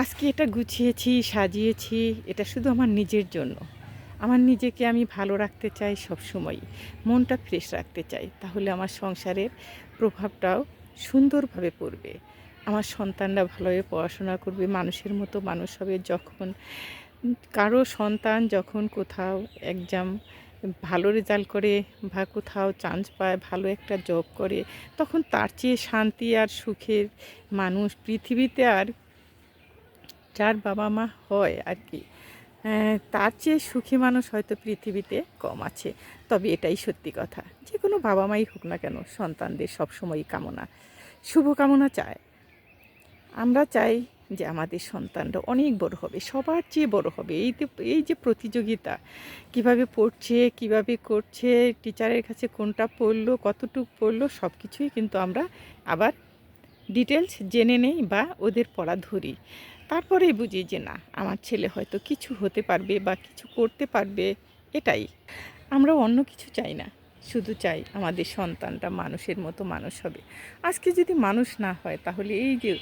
আজকে এটা গুছিয়েছি, সাজিয়েছি, এটা শুধু আমার নিজের জন্য। আমার নিজেকে আমি ভালো রাখতে চাই সব সময় মনটা ফ্রেশ রাখতে চাই। তাহলে আমার সংসারের প্রভাবটাও সুন্দরভাবে পড়বে। আমার সন্তানরা ভালোভাবে পড়াশোনা করবে, মানুষের মতো মানুষ হবে যখন, কারও সন্তান যখন কোথাও এক্সাম ভালো রেজাল্ট করে বা কোথাও চান্স পায়, ভালো একটা জব করে, তখন তার চেয়ে শান্তি আর সুখের মানুষ পৃথিবীতে আর যার বাবা মা হয় আর কি। তার চেয়ে সুখী মানুষ হয়তো পৃথিবীতে কম আছে। তবে এটাই সত্যি কথা। যে কোনো বাবা মাই হোক না কেন, সন্তানদের সবসময়ই কামনা। শুভকামনা চায়। আমরা চাই যে আমাদের সন্তানরা অনেক বড় হবে, সবার চেয়ে বড় হবে। এই যে এই যে প্রতিযোগিতা, কীভাবে পড়ছে, কীভাবে করছে, টিচারের কাছে কোনটা পড়ল, কতটুকু পড়ল সব কিছুই কিন্তু আমরা আবার ডিটেলস জেনে নেই বা ওদের পড়া ধরি। তারপরেই বুঝি যে না, আমার ছেলে হয়তো কিছু হতে পারবে বা কিছু করতে পারবে, এটাই। আমরা অন্য কিছু চাই না, শুধু চাই আমাদের সন্তানটা মানুষের মতো মানুষ হবে। আজকে যদি মানুষ না হয়, তাহলে এই যে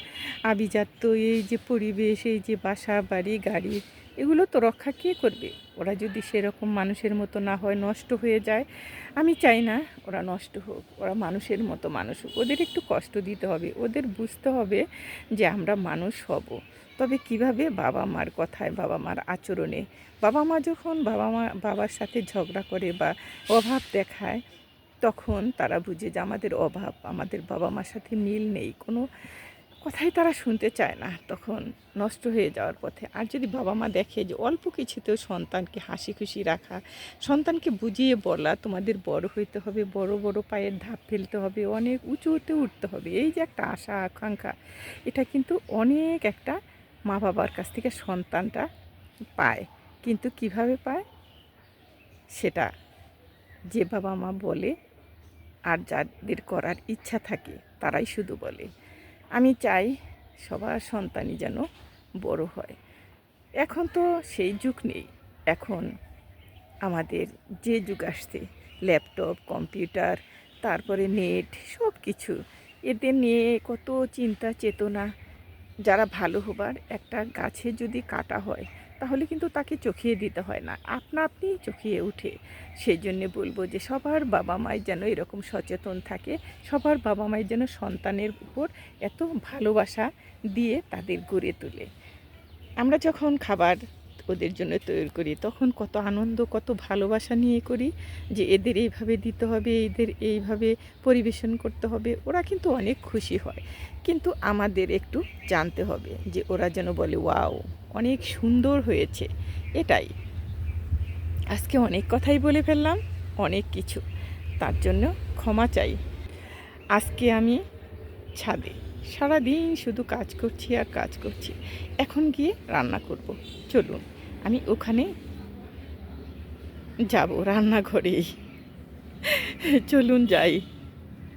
আভিজাত্য, এই যে পরিবেশ, এই যে বাসা, বাড়ি, গাড়ি এগুলো তো রক্ষা কে করবে? ওরা যদি সেরকম মানুষের মতো না হয়, নষ্ট হয়ে যায়, আমি চাই না ওরা নষ্ট হোক। ওরা মানুষের মতো মানুষ হোক। ওদের একটু কষ্ট দিতে হবে। ওদের বুঝতে হবে যে আমরা মানুষ হব। তবে কীভাবে বাবা মার কথায়, বাবা মার আচরণে? বাবা মা যখন বাবা মা, বাবার সাথে ঝগড়া করে বা অভাব দেখায়, তখন তারা বুঝে যে আমাদের অভাব, আমাদের বাবা মার সাথে মিল নেই। কোনো কথাই তারা শুনতে চায় না। তখন নষ্ট হয়ে যাওয়ার পথে। আর যদি বাবা মা দেখে যে অল্প কিছুতেও সন্তানকে হাসি খুশি রাখা, সন্তানকে বুঝিয়ে বলা, তোমাদের বড় হইতে হবে, বড় বড় পায়ের ধাপ ফেলতে হবে, অনেক উঁচুতে উঠতে হবে, এই যে একটা আশা, আকাঙ্ক্ষা, এটা কিন্তু অনেক একটা মা বাবার কাছ থেকে সন্তানটা পায়। কিন্তু কীভাবে পায়? সেটা যে বাবা মা বলে আর যাদের করার ইচ্ছা থাকে, তারাই শুধু বলে। আমি চাই সবার সন্তানই যেন বড় হয়। এখন তো সেই যুগ নেই। এখন আমাদের যে যুগ আসছে, ল্যাপটপ, কম্পিউটার, তারপরে নেট সব কিছু এদের নিয়ে কত চিন্তা চেতনা যারা ভালো হবার একটা গাছে যদি কাটা হয় তাহলে কিন্তু তাকে চোখিয়ে দিতে হয় না। আপনা আপনিই চোখিয়ে উঠে সেই জন্যে বলব যে সবার বাবা মায়ের যেন এরকম সচেতন থাকে, সবার বাবা মায়ের যেন সন্তানের উপর এত ভালোবাসা দিয়ে তাদের গড়ে তোলে। আমরা যখন খাবার ওদের জন্য তৈরি করি। তখন কত আনন্দ, কত ভালোবাসা নিয়ে করি যে এদের এইভাবে দিতে হবে, এদের এইভাবে পরিবেশন করতে হবে, ওরা কিন্তু অনেক খুশি হয়। কিন্তু আমাদের একটু জানতে হবে যে ওরা যেন বলে, ওয়াও, অনেক সুন্দর হয়েছে। এটাই। আজকে অনেক কথাই বলে ফেললাম, অনেক কিছু। তার জন্য ক্ষমা চাই। আজকে আমি ছাদে সারাদিন শুধু কাজ করছি আর কাজ করছি। এখন গিয়ে রান্না করব। চলুন। আমি ওখানে যাব রান্নাঘরেই। চলুন যাই।